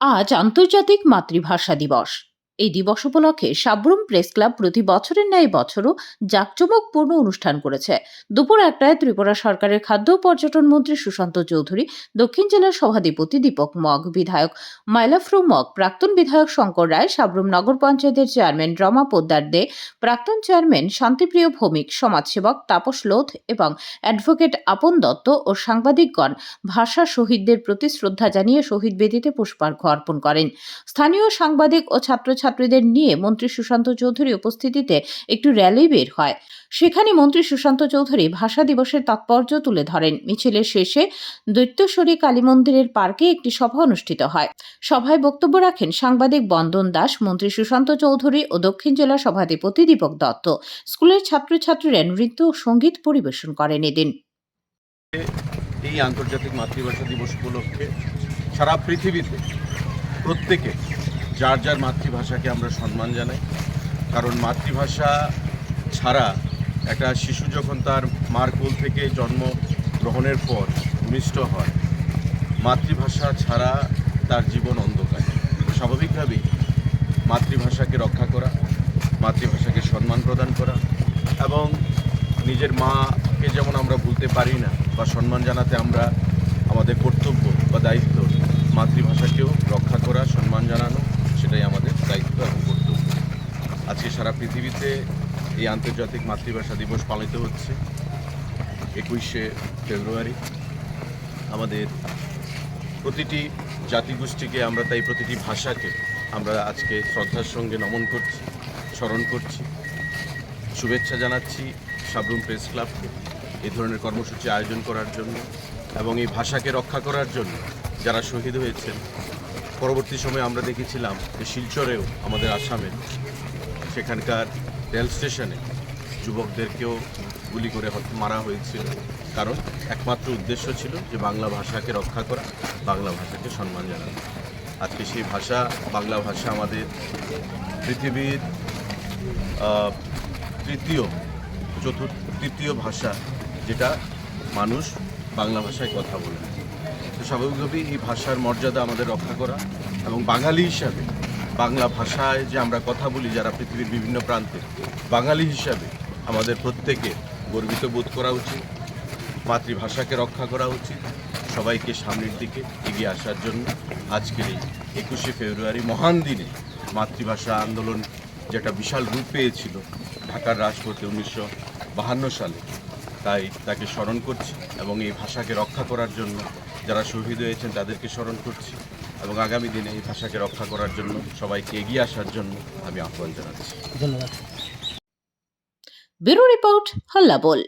আজ আন্তর্জাতিক মাতৃভাষা দিবস। এই দিবস উপলক্ষে সাবরুম প্রেস ক্লাব প্রতি বছরের ন্যায় বছরও জাঁকজমকপূর্ণ অনুষ্ঠান করেছে। দুপুর একটায় ত্রিপুরা সরকারের খাদ্য পর্যটন মন্ত্রী সুশান্ত চৌধুরী, দক্ষিণ জেলার সভাধিপতি দীপক মগ, বিধায়ক মাইলাফ্রু মগ, প্রাক্তন বিধায়ক শঙ্কর রায়, সাবরুম নগর পঞ্চায়েতের চেয়ারম্যান রমা পোদ্দার দে, প্রাক্তন চেয়ারম্যান শান্তিপ্রিয় ভৌমিক, সমাজসেবক তাপস লোধ এবং অ্যাডভোকেট আপন দত্ত ও সাংবাদিকগণ ভাষা শহীদদের প্রতি শ্রদ্ধা জানিয়ে শহীদ বেদিতে পুষ্পার্ঘ্য অর্পণ করেন। স্থানীয় সাংবাদিক ও ছাত্রছাত্রীদের নিয়ে মন্ত্রী সুশান্ত চৌধুরী উপস্থিতিতে একটু র্যালি বের হয়। সেখানে মন্ত্রী সুশান্ত চৌধুরী ভাষা দিবসের তাৎপর্য তুলে ধরেন। মিছিলের শেষে দৈত্যশ্বরী কালী মন্দিরের পার্কে একটি সভা অনুষ্ঠিত হয়। সভায় বক্তব্য রাখেন সাংবাদিক বন্দন দাস, মন্ত্রী সুশান্ত চৌধুরী ও দক্ষিণ জেলা সভাধিপতি দীপক দত্ত। স্কুলের ছাত্রছাত্রীরা নৃত্য ও সংগীত পরিবেশন করেন এদিন। এই আন্তর্জাতিক মাতৃভাষা দিবস উপলক্ষে সারা পৃথিবীতে প্রত্যেকে যার যার মাতৃভাষাকে আমরা সম্মান জানাই। কারণ মাতৃভাষা ছাড়া একটা শিশু যখন তার মার কোল থেকে জন্ম গ্রহণের পর ভূমিষ্ঠ হয়, মাতৃভাষা ছাড়া তার জীবন অন্ধকার। স্বাভাবিকভাবেই মাতৃভাষাকে রক্ষা করা, মাতৃভাষাকে সম্মান প্রদান করা এবং নিজের মাকে যেমন আমরা ভুলতে পারি না বা সম্মান জানাতে আমরা আমাদের কর্তব্য বা দায়িত্ব মাতৃভাষাকেও রক্ষা করা সম্মান জানানো সেটাই আমাদের দায়িত্ব এবং কর্তব্য আজকে সারা পৃথিবীতে এই আন্তর্জাতিক মাতৃভাষা দিবস পালিত হচ্ছে একুশে ফেব্রুয়ারি। আমাদের প্রতিটি জাতিগোষ্ঠীকে আমরা তাই প্রতিটি ভাষাকে আমরা আজকে শ্রদ্ধার সঙ্গে নমন করছি, স্মরণ করছি। শুভেচ্ছা জানাচ্ছি সাবরুম প্রেস ক্লাবকে এই ধরনের কর্মসূচি আয়োজন করার জন্য এবং এই ভাষাকে রক্ষা করার জন্য যারা শহীদ হয়েছেন। পরবর্তী সময়ে আমরা দেখেছিলাম যে শিলচরেও আমাদের আসামে সেখানকার রেল স্টেশনে যুবকদেরকেও গুলি করে মারা হয়েছিল। কারণ একমাত্র উদ্দেশ্য ছিল যে বাংলা ভাষাকে রক্ষা করা, বাংলা ভাষাকে সম্মান জানানো। আজকে সেই ভাষা, বাংলা ভাষা আমাদের পৃথিবীর তৃতীয়, চতুর্থ, তৃতীয় ভাষা যেটা মানুষ বাংলা ভাষায় কথা বলে। তো স্বাভাবিকভাবেই এই ভাষার মর্যাদা আমাদের রক্ষা করা এবং বাঙালি হিসাবে বাংলা ভাষায় যে আমরা কথা বলি যারা পৃথিবীর বিভিন্ন প্রান্তে, বাঙালি হিসাবে আমাদের প্রত্যেকে গর্বিত বোধ করা উচিত, মাতৃভাষাকে রক্ষা করা উচিত, সবাইকে সামনের দিকে এগিয়ে আসার জন্য। আজকের এই একুশে ফেব্রুয়ারি মহান দিনে মাতৃভাষা আন্দোলন যেটা বিশাল রূপ পেয়েছিল ঢাকার রাজপথে উনিশশো বাহান্ন সালে, তাই তাকে স্মরণ করছি এবং এই ভাষাকে রক্ষা করার জন্য যারা শহীদ হয়েছেন তাদেরকে স্মরণ করছি। এবং আগামী দিনে এই ভাষাকে রক্ষা করার জন্য, সবাইকে এগিয়ে আসার জন্য আমি আহ্বান জানাচ্ছি। ধন্যবাদ। ব্যুরো রিপোর্ট হল্লা বল।